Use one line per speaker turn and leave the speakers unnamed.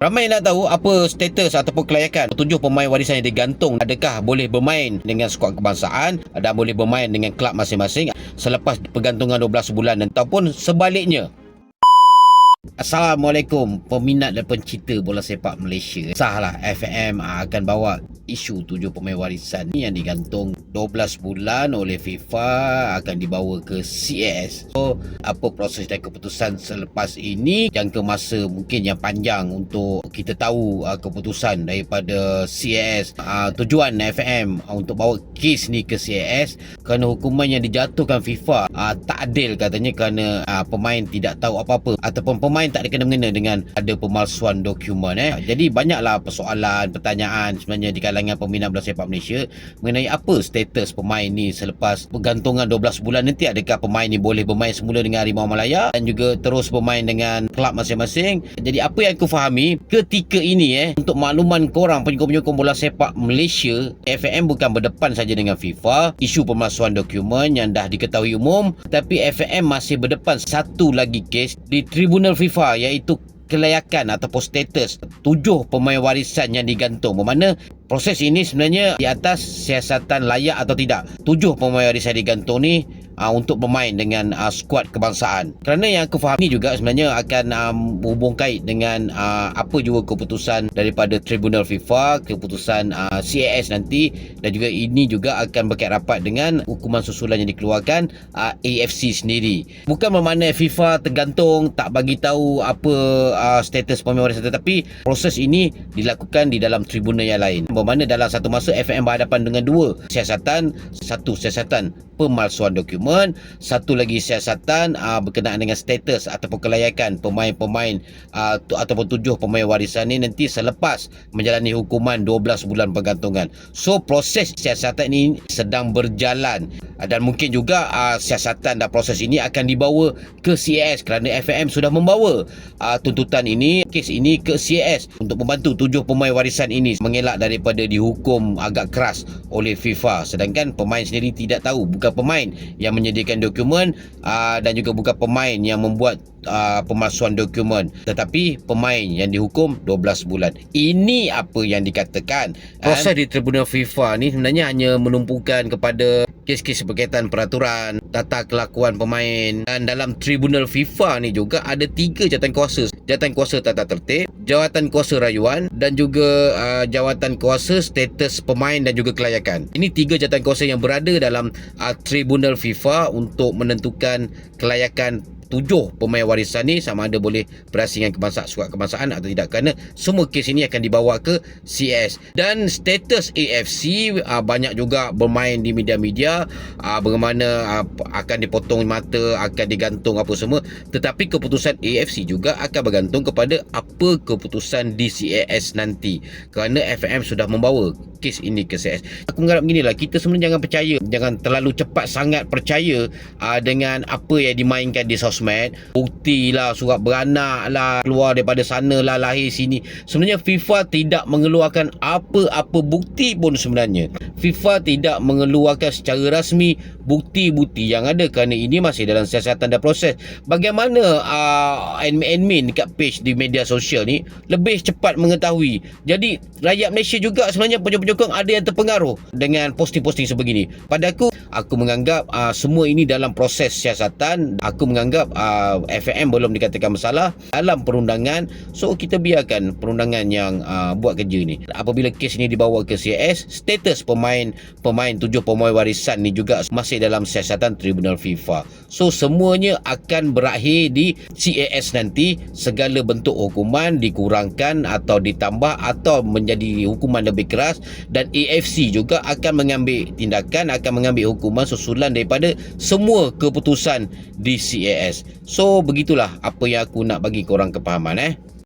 Ramai nak tahu apa status ataupun kelayakan tujuh pemain warisan yang digantung. Adakah boleh bermain dengan skuad kebangsaan dan boleh bermain dengan kelab masing-masing selepas pergantungan 12 bulan ataupun sebaliknya. Assalamualaikum peminat dan pencipta bola sepak Malaysia. Sahlah FM akan bawa isu tujuh pemain warisan ni yang digantung 12 bulan oleh FIFA akan dibawa ke CAS. So, apa proses dan keputusan selepas ini jangka masa mungkin yang panjang untuk kita tahu uh, keputusan daripada CAS. Uh, tujuan FM untuk bawa kes ni ke CAS kerana hukuman yang dijatuhkan FIFA uh, tak adil katanya kerana uh, pemain tidak tahu apa-apa ataupun pemain tak ada kena-mengena dengan ada pemalsuan dokumen eh. Jadi banyaklah persoalan, pertanyaan sebenarnya di kalangan peminat bola sepak Malaysia mengenai apa status pemain ni selepas pergantungan 12 bulan nanti adakah pemain ni boleh bermain semula dengan Harimau Malaya dan juga terus bermain dengan kelab masing-masing. Jadi apa yang aku fahami ketika ini eh untuk makluman korang penyokong-penyokong bola sepak Malaysia, FAM bukan berdepan saja dengan FIFA, isu pemalsuan dokumen yang dah diketahui umum, tapi FAM masih berdepan satu lagi kes di Tribunal FIFA iaitu kelayakan ataupun status tujuh pemain warisan yang digantung bermakna proses ini sebenarnya di atas siasatan layak atau tidak. Tujuh pemain warisan digantung ni uh, untuk bermain dengan uh, skuad kebangsaan. Kerana yang aku faham ni juga sebenarnya akan um, hubung kait dengan uh, apa juga keputusan daripada Tribunal FIFA keputusan uh, CAS nanti dan juga ini juga akan berkait rapat dengan hukuman susulan yang dikeluarkan uh, AFC sendiri. Bukan bermakna FIFA tergantung tak bagi tahu apa uh, status pemain warisan tetapi proses ini dilakukan di dalam tribunal yang lain. Bermakna dalam satu masa FM berhadapan dengan dua siasatan satu siasatan pemalsuan dokumen satu lagi siasatan uh, berkenaan dengan status ataupun kelayakan pemain-pemain uh, tu, ataupun tujuh pemain warisan ni nanti selepas menjalani hukuman 12 bulan pergantungan. So proses siasatan ini sedang berjalan. Uh, dan mungkin juga uh, siasatan dan proses ini akan dibawa ke CAS kerana FAM sudah membawa uh, tuntutan ini kes ini ke CAS untuk membantu tujuh pemain warisan ini mengelak daripada dihukum agak keras oleh FIFA. Sedangkan pemain sendiri tidak tahu bukan pemain yang menyediakan dokumen uh, dan juga bukan pemain yang membuat uh, pemalsuan dokumen. Tetapi pemain yang dihukum 12 bulan. Ini apa yang dikatakan? Proses di tribunal FIFA ni sebenarnya hanya menumpukan kepada kes-kes berkaitan peraturan tata kelakuan pemain. Dan dalam tribunal FIFA ni juga ada tiga jawatan kuasa jawatan kuasa tata tertib jawatan kuasa rayuan dan juga uh, jawatan kuasa status pemain dan juga kelayakan. Ini tiga jawatan kuasa yang berada dalam uh, tribunal FIFA untuk menentukan kelayakan tujuh pemain warisan ni sama ada boleh berhasil dengan kebangsaan surat kebangsaan atau tidak. Kerana semua kes ini akan dibawa ke CS dan status AFC uh, banyak juga bermain di media-media uh, bagaimana uh, akan dipotong mata akan digantung apa semua. Tetapi keputusan AFC juga akan bergantung kepada apa keputusan di CAS nanti. Kerana FM sudah membawa kes ini ke CS aku mengarap beginilah kita sebenarnya jangan percaya jangan terlalu cepat sangat percaya uh, dengan apa yang dimainkan di sosmed. Bukti lah surat beranak lah keluar daripada sana lah lahir sini. Sebenarnya FIFA tidak mengeluarkan apa-apa bukti pun sebenarnya. FIFA tidak mengeluarkan secara rasmi bukti-bukti yang ada kerana ini masih dalam siasatan dan proses. Bagaimana uh, admin-admin dekat page di media sosial ni lebih cepat mengetahui? Jadi rakyat Malaysia juga sebenarnya penyokong-penyokong ada yang terpengaruh dengan posting-posting sebegini. Pada aku aku menganggap uh, semua ini dalam proses siasatan. Aku menganggap uh, FAM belum dikatakan masalah dalam perundangan. So kita biarkan perundangan yang uh, buat kerja ni. Apabila kes ini dibawa ke CAS status pemain pemain tujuh pemain warisan ni juga masih dalam siasatan tribunal FIFA so semuanya akan berakhir di CAS nanti segala bentuk hukuman dikurangkan atau ditambah atau menjadi hukuman lebih keras dan AFC juga akan mengambil tindakan akan mengambil hukuman susulan daripada semua keputusan di CAS. So begitulah apa yang aku nak bagi korang kepahaman eh.